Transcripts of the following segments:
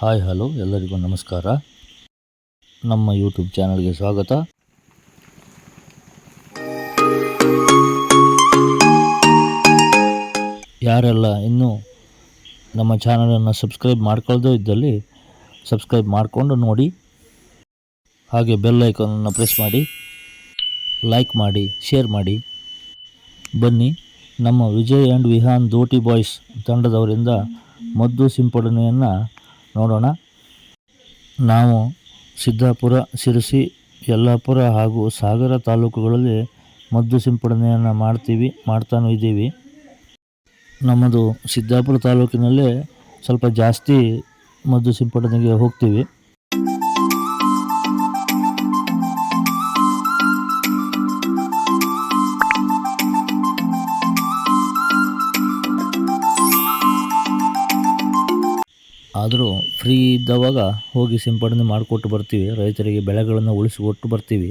Hi, hello, ಎಲ್ಲರಿಗೂ ನಮಸ್ಕಾರ. ನಮ್ಮ ಯೂಟ್ಯೂಬ್ ಚಾನಲ್ಗೆ ಸ್ವಾಗತ. ಯಾರೆಲ್ಲ ಇನ್ನೂ ನಮ್ಮ ಚಾನಲನ್ನು ಸಬ್ಸ್ಕ್ರೈಬ್ ಮಾಡ್ಕೊಳ್ದೇ ಇದ್ದಲ್ಲಿ ಸಬ್ಸ್ಕ್ರೈಬ್ ಮಾಡಿಕೊಂಡು ನೋಡಿ. ಹಾಗೆ ಬೆಲ್ ಐಕನನ್ನು ಪ್ರೆಸ್ ಮಾಡಿ, ಲೈಕ್ ಮಾಡಿ, ಶೇರ್ ಮಾಡಿ. ಬನ್ನಿ, ನಮ್ಮ ವಿಜಯ್ ಆ್ಯಂಡ್ ವಿಹಾನ್ ದೋಟಿ ಬಾಯ್ಸ್ ತಂಡದವರಿಂದ ಮದ್ದು ಸಿಂಪಡಣೆಯನ್ನು ನೋಡೋಣ. ನಾವು ಸಿದ್ದಾಪುರ, ಶಿರಸಿ, ಯಲ್ಲಾಪುರ ಹಾಗೂ ಸಾಗರ ತಾಲೂಕುಗಳಲ್ಲಿ ಮದ್ದು ಸಿಂಪಡಣೆಯನ್ನು ಮಾಡ್ತೀವಿ, ಮಾಡ್ತಾನೂ ಇದ್ದೀವಿ. ನಮ್ಮದು ಸಿದ್ದಾಪುರ ತಾಲೂಕಿನಲ್ಲೇ ಸ್ವಲ್ಪ ಜಾಸ್ತಿ ಮದ್ದು ಸಿಂಪಡಣೆಗೆ ಹೋಗ್ತೀವಿ. ಆದರೂ ಫ್ರೀ ಇದ್ದವಾಗ ಹೋಗಿ ಸಿಂಪಡಣೆ ಮಾಡಿಕೊಟ್ಟು ಬರ್ತೀವಿ. ರೈತರಿಗೆ ಬೆಳೆಗಳನ್ನು ಉಳಿಸಿಕೊಟ್ಟು ಬರ್ತೀವಿ.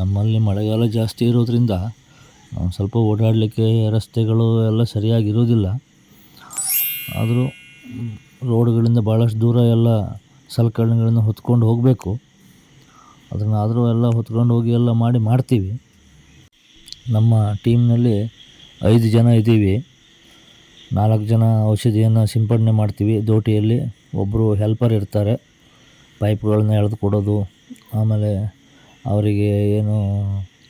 ನಮ್ಮಲ್ಲಿ ಮಳೆಗಾಲ ಜಾಸ್ತಿ ಇರೋದ್ರಿಂದ ಸ್ವಲ್ಪ ಓಡಾಡಲಿಕ್ಕೆ ರಸ್ತೆಗಳು ಎಲ್ಲ ಸರಿಯಾಗಿರೋದಿಲ್ಲ. ಆದರೂ ರೋಡ್ಗಳಿಂದ ಭಾಳಷ್ಟು ದೂರ ಎಲ್ಲ ಸಲಕರಣೆಗಳನ್ನು ಹೊತ್ಕೊಂಡು ಹೋಗಬೇಕು. ಅದನ್ನು ಆದರೂ ಎಲ್ಲ ಹೊತ್ಕೊಂಡು ಹೋಗಿ ಎಲ್ಲ ಮಾಡಿ ಮಾಡ್ತೀವಿ. ನಮ್ಮ ಟೀಮ್ನಲ್ಲಿ ಐದು ಜನ ಇದ್ದೀವಿ. ನಾಲ್ಕು ಜನ ಔಷಧಿಯನ್ನು ಸಿಂಪಡಣೆ ಮಾಡ್ತೀವಿ. ದೋಟಿಯಲ್ಲಿ ಒಬ್ಬರು ಹೆಲ್ಪರ್ ಇರ್ತಾರೆ. ಪೈಪ್ಗಳನ್ನ ಎಳೆದು ಕೊಡೋದು. ಆಮೇಲೆ ಅವರಿಗೆ ಏನು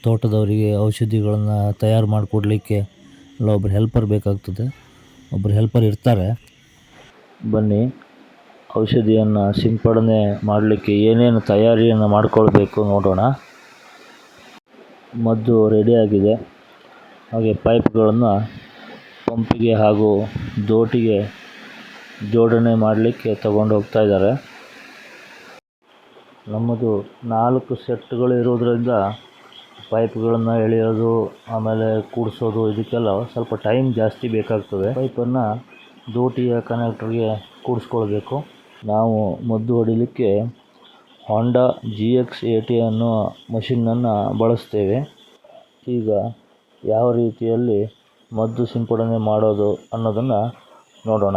ತೋಟದವರಿಗೆ ಔಷಧಿಗಳನ್ನು ತಯಾರು ಮಾಡಿಕೊಡ್ಲಿಕ್ಕೆ ಎಲ್ಲ ಒಬ್ಬರು ಹೆಲ್ಪರ್ ಬೇಕಾಗ್ತದೆ. ಒಬ್ಬರು ಹೆಲ್ಪರ್ ಇರ್ತಾರೆ. ಬನ್ನಿ, ಔಷಧಿಯನ್ನು ಸಿಂಪಡಣೆ ಮಾಡಲಿಕ್ಕೆ ಏನೇನು ತಯಾರಿಯನ್ನು ಮಾಡಿಕೊಳ್ಬೇಕು ನೋಡೋಣ. ಮದ್ದು ರೆಡಿಯಾಗಿದೆ ಹಾಗೆ ಪೈಪ್ಗಳನ್ನು ಪಂಪಿಗೆ ಹಾಗೂ ದೋಟಿಗೆ ಜೋಡಣೆ ಮಾಡಲಿಕ್ಕೆ ತಗೊಂಡು ಹೋಗ್ತಾ ಇದ್ದಾರೆ. ನಮ್ಮದು ನಾಲ್ಕು ಸೆಟ್ಗಳು ಇರೋದ್ರಿಂದ ಪೈಪ್ಗಳನ್ನು ಎಳೆಯೋದು, ಆಮೇಲೆ ಕೂಡಿಸೋದು ಇದಕ್ಕೆಲ್ಲ ಸ್ವಲ್ಪ ಟೈಮ್ ಜಾಸ್ತಿ ಬೇಕಾಗ್ತದೆ. ಪೈಪನ್ನು ದೋಟಿಯ ಕನೆಕ್ಟ್ರಿಗೆ ಕೂಡಿಸ್ಕೊಳ್ಬೇಕು. ನಾವು ಮದ್ದು ಹೊಡಿಲಿಕ್ಕೆ Honda G X A T ಅನ್ನೋ ಮಷಿನ್ನನ್ನು ಬಳಸ್ತೇವೆ. ಈಗ ಯಾವ ರೀತಿಯಲ್ಲಿ ಮದ್ದು ಸಿಂಪಡಣೆ ಮಾಡೋದು ಅನ್ನೋದನ್ನು ನೋಡೋಣ.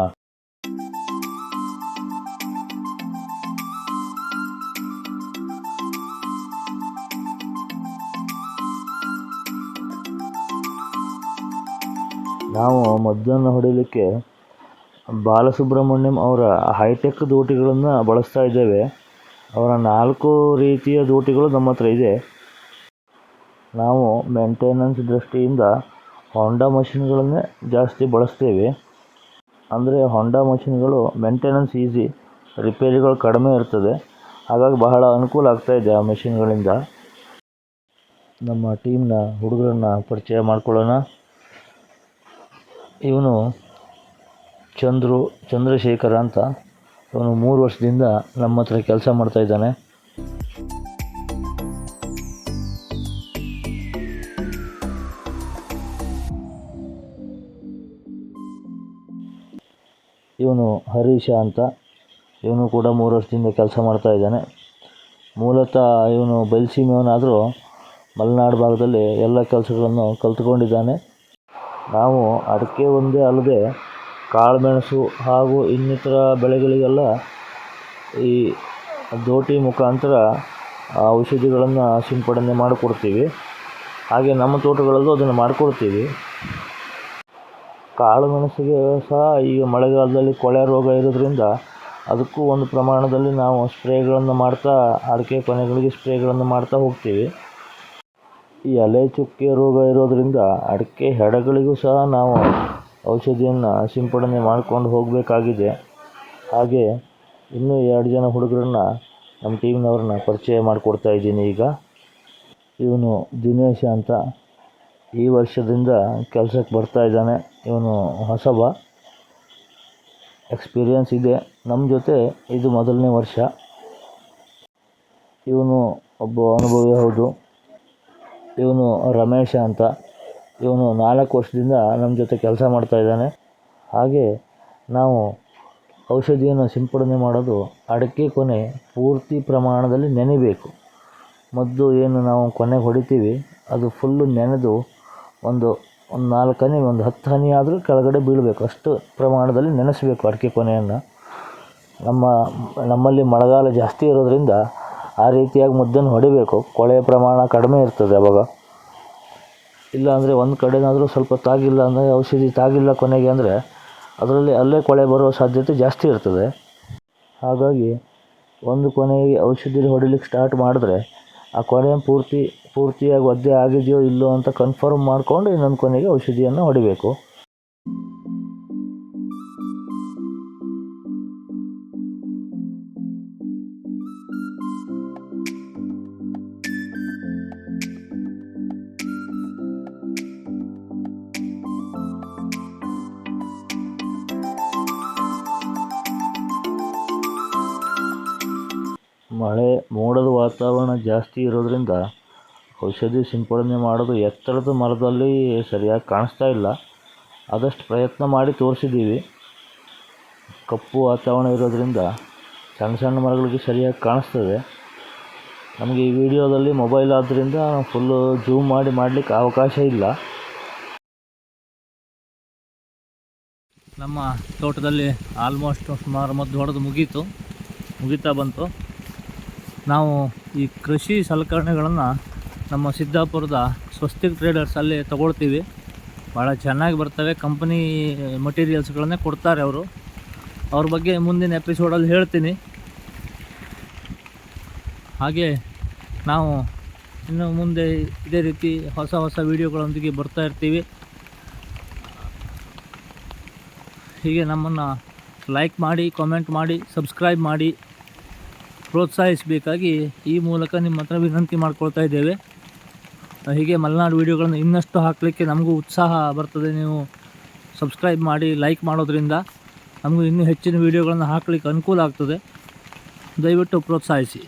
ನಾವು ಮದ್ದನ್ನು ಹೊಡಿಲಿಕ್ಕೆ ಬಾಲಸುಬ್ರಹ್ಮಣ್ಯಂ ಅವರ ಹೈಟೆಕ್ ದೋಟಿಗಳನ್ನು ಬಳಸ್ತಾ ಇದ್ದೇವೆ. ಅವರ ನಾಲ್ಕು ರೀತಿಯ ದೋಟಿಗಳು ನಮ್ಮ ಹತ್ರ ಇದೆ. ನಾವು ಮೇಂಟೆನೆನ್ಸ್ ದೃಷ್ಟಿಯಿಂದ ಹೊಂಡಾ ಮಷಿನ್ಗಳನ್ನೇ ಜಾಸ್ತಿ ಬಳಸ್ತೇವೆ. ಅಂದರೆ ಹೊಂಡಾ ಮಷಿನ್ಗಳು ಮೇಂಟೆನೆನ್ಸ್ ಈಸಿ ರಿಪೇರಿಗಳು ಕಡಿಮೆ ಇರ್ತದೆ. ಹಾಗಾಗಿ ಬಹಳ ಅನುಕೂಲ ಆಗ್ತಾಯಿದೆ ಆ ಮೆಷಿನ್ಗಳಿಂದ ನಮ್ಮ ಟೀಮ್ನ ಹುಡುಗರನ್ನ ಪರಿಚಯ ಮಾಡ್ಕೊಳ್ಳೋಣ. ಇವನು ಚಂದ್ರು, ಚಂದ್ರಶೇಖರ ಅಂತ. ಇವನು ಮೂರು ವರ್ಷದಿಂದ ನಮ್ಮ ಹತ್ರ ಕೆಲಸ ಮಾಡ್ತಾ ಇವನು ಹರೀಶ ಅಂತ. ಇವನು ಕೂಡ ಮೂರು ವರ್ಷದಿಂದ ಕೆಲಸ ಮಾಡ್ತಾ ಇದ್ದಾನೆ. ಮೂಲತಃ ಇವನು ಬಯಲುಸೀಮೆಯವನಾದರೂ ಮಲೆನಾಡು ಭಾಗದಲ್ಲಿ ಎಲ್ಲ ಕೆಲಸಗಳನ್ನು ಕಲ್ತ್ಕೊಂಡಿದ್ದಾನೆ. ನಾವು ಅಡಿಕೆ ಒಂದೇ ಅಲ್ಲದೆ ಕಾಳುಮೆಣಸು ಹಾಗೂ ಇನ್ನಿತರ ಬೆಳೆಗಳಿಗೆಲ್ಲ ಈ ದೋಟಿ ಮುಖಾಂತರ ಔಷಧಿಗಳನ್ನು ಸಿಂಪಡಣೆ ಮಾಡಿಕೊಡ್ತೀವಿ. ಹಾಗೆ ನಮ್ಮ ತೋಟಗಳಲ್ಲೂ ಅದನ್ನು ಮಾಡಿಕೊಡ್ತೀವಿ. ಕಾಳು ಮೆಣಸಿಗೆ ಸಹ ಈಗ ಮಳೆಗಾಲದಲ್ಲಿ ಕೊಳೆ ರೋಗ ಇರೋದ್ರಿಂದ ಅದಕ್ಕೂ ಒಂದು ಪ್ರಮಾಣದಲ್ಲಿ ನಾವು ಸ್ಪ್ರೇಗಳನ್ನು ಮಾಡ್ತಾ, ಅಡಿಕೆ ಕೊನೆಗಳಿಗೆ ಸ್ಪ್ರೇಗಳನ್ನು ಮಾಡ್ತಾ ಹೋಗ್ತೀವಿ. ಈ ಎಲೆ ಚುಕ್ಕೆ ರೋಗ ಇರೋದರಿಂದ ಅಡಿಕೆ ಹೆಡಗಳಿಗೂ ಸಹ ನಾವು ಔಷಧಿಯನ್ನು ಸಿಂಪಡಣೆ ಮಾಡ್ಕೊಂಡು ಹೋಗಬೇಕಾಗಿದೆ. ಹಾಗೆ ಇನ್ನೂ ಎರಡು ಜನ ಹುಡುಗರನ್ನ ನಮ್ಮ ಟೀಮ್ನವ್ರನ್ನ ಪರಿಚಯ ಮಾಡಿಕೊಡ್ತಾ ಇದ್ದೀನಿ ಈಗ. ಇವನು ದಿನೇಶ ಅಂತ. ಈ ವರ್ಷದಿಂದ ಕೆಲಸಕ್ಕೆ ಬರ್ತಾ ಇದ್ದಾನೆ ಇವನು ಹೊಸಬ. ಎಕ್ಸ್ಪೀರಿಯನ್ಸ್ ಇದೆ. ನಮ್ಮ ಜೊತೆ ಇದು ಮೊದಲನೇ ವರ್ಷ. ಇವನು ಒಬ್ಬ ಅನುಭವಿ ಹೌದು. ಇವನು ರಮೇಶ ಅಂತ. ಇವನು ನಾಲ್ಕು ವರ್ಷದಿಂದ ನಮ್ಮ ಜೊತೆ ಕೆಲಸ ಮಾಡ್ತಾ ಇದ್ದಾನೆ. ಹಾಗೆ ನಾವು ಔಷಧಿಯನ್ನು ಸಿಂಪಡಣೆ ಮಾಡೋದು ಅಡಕೆ ಕೊನೆ ಪೂರ್ತಿ ಪ್ರಮಾಣದಲ್ಲಿ ನೆನಿಬೇಕು. ಮದ್ದು ಏನು ನಾವು ಕೊನೆಗೆ ಹೊಡಿತೀವಿ, ಅದು ಫುಲ್ಲು ನೆನೆದು ಒಂದು ಒಂದು ನಾಲ್ಕು ಹನಿ, ಒಂದು ಹತ್ತು ಹನಿ ಆದರೂ ಕೆಳಗಡೆ ಬೀಳಬೇಕು. ಅಷ್ಟು ಪ್ರಮಾಣದಲ್ಲಿ ನೆನೆಸಬೇಕು ಅಡಿಕೆ ಕೊನೆಯನ್ನು. ನಮ್ಮ, ನಮ್ಮಲ್ಲಿ ಮಳೆಗಾಲ ಜಾಸ್ತಿ ಇರೋದರಿಂದ ಆ ರೀತಿಯಾಗಿ ಮುದ್ದನ್ನು ಹೊಡಿಬೇಕು. ಕೊಳೆ ಪ್ರಮಾಣ ಕಡಿಮೆ ಇರ್ತದೆ ಅವಾಗ. ಇಲ್ಲಾಂದರೆ ಒಂದು ಕಡೆನಾದರೂ ಸ್ವಲ್ಪ ತಾಗಿಲ್ಲ ಅಂದರೆ ಔಷಧಿ ತಾಗಿಲ್ಲ ಕೊನೆಗೆ ಅಂದರೆ ಅದರಲ್ಲಿ ಅಲ್ಲೇ ಕೊಳೆ ಬರುವ ಸಾಧ್ಯತೆ ಜಾಸ್ತಿ ಇರ್ತದೆ. ಹಾಗಾಗಿ ಒಂದು ಕೊನೆಗೆ ಔಷಧಿ ಹೊಡಿಲಿಕ್ಕೆ ಸ್ಟಾರ್ಟ್ ಮಾಡಿದ್ರೆ ಆ ಕೊನೆ ಪೂರ್ತಿ ಪೂರ್ತಿಯಾಗಿ ಒದ್ದೆ ಆಗಿದೆಯೋ ಇಲ್ಲೋ ಅಂತ ಕನ್ಫರ್ಮ್ ಮಾಡಿಕೊಂಡು ಇನ್ನೊಂದು ಕೊನೆಗೆ ಔಷಧಿಯನ್ನು ಹೊಡಿಬೇಕು. ಮಳೆ, ಮೋಡದ ವಾತಾವರಣ ಜಾಸ್ತಿ ಇರೋದ್ರಿಂದ ಔಷಧಿ ಸಿಂಪಡಣೆ ಮಾಡೋದು ಎತ್ತರದ ಮರದಲ್ಲಿ ಸರಿಯಾಗಿ ಕಾಣಿಸ್ತಾ ಇಲ್ಲ. ಆದಷ್ಟು ಪ್ರಯತ್ನ ಮಾಡಿ ತೋರಿಸಿದ್ದೀವಿ. ಕಪ್ಪು ವಾತಾವರಣ ಇರೋದ್ರಿಂದ ಸಣ್ಣ ಸಣ್ಣ ಮರಗಳಿಗೆ ಸರಿಯಾಗಿ ಕಾಣಿಸ್ತದೆ. ನಮಗೆ ಈ ವಿಡಿಯೋದಲ್ಲಿ ಮೊಬೈಲ್ ಆದ್ದರಿಂದ ಫುಲ್ಲು ಜೂಮ್ ಮಾಡಿ ಮಾಡಲಿಕ್ಕೆ ಅವಕಾಶ ಇಲ್ಲ. ನಮ್ಮ ತೋಟದಲ್ಲಿ ಆಲ್ಮೋಸ್ಟ್ ಸುಮಾರು ಮದ್ದು ಹೊಡೆದು ಮುಗೀತು. ಮುಗಿತಾ ಬಂತು. ನಾವು ಈ ಕೃಷಿ ಸಲಕರಣೆಗಳನ್ನು ನಮ್ಮ ಸಿದ್ದಾಪುರದ ಸ್ವಸ್ತಿಕ್ ಟ್ರೇಡರ್ಸ್ ಅಲ್ಲಿ ತಗೊಳ್ತೀವಿ. ಭಾಳ ಚೆನ್ನಾಗಿ ಬರ್ತವೆ ಕಂಪನಿ ಮಟೀರಿಯಲ್ಸ್ಗಳನ್ನೇ ಕೊಡ್ತಾರೆ ಅವರು. ಅವ್ರ ಬಗ್ಗೆ ಮುಂದಿನ ಎಪಿಸೋಡಲ್ಲಿ ಹೇಳ್ತೀನಿ. ಹಾಗೆ ನಾವು ಇನ್ನು ಮುಂದೆ ಇದೇ ರೀತಿ ಹೊಸ ಹೊಸ ವೀಡಿಯೋಗಳೊಂದಿಗೆ ಬರ್ತಾ ಇರ್ತೀವಿ. ಹೀಗೆ ನಮ್ಮನ್ನು ಲೈಕ್ ಮಾಡಿ ಕಾಮೆಂಟ್ ಮಾಡಿ ಸಬ್ಸ್ಕ್ರೈಬ್ ಮಾಡಿ, ಪ್ರೋತ್ಸಾಹಿಸಬೇಕಾಗಿ ಈ ಮೂಲಕ ನಿಮ್ಮ ಹತ್ರ ವಿನಂತಿ ಮಾಡ್ಕೊಳ್ತಾ ಇದ್ದೇವೆ. ಹೀಗೆ ಮಲೆನಾಡು ವೀಡಿಯೋಗಳನ್ನು ಇನ್ನಷ್ಟು ಹಾಕಲಿಕ್ಕೆ ನಮಗೂ ಉತ್ಸಾಹ ಬರ್ತದೆ. ನೀವು ಸಬ್ಸ್ಕ್ರೈಬ್ ಮಾಡಿ, ಲೈಕ್ ಮಾಡೋದ್ರಿಂದ ನಮಗೂ ಇನ್ನೂ ಹೆಚ್ಚಿನ ವೀಡಿಯೋಗಳನ್ನು ಹಾಕಲಿಕ್ಕೆ ಅನುಕೂಲ ಆಗ್ತದೆ. ದಯವಿಟ್ಟು ಪ್ರೋತ್ಸಾಹಿಸಿ.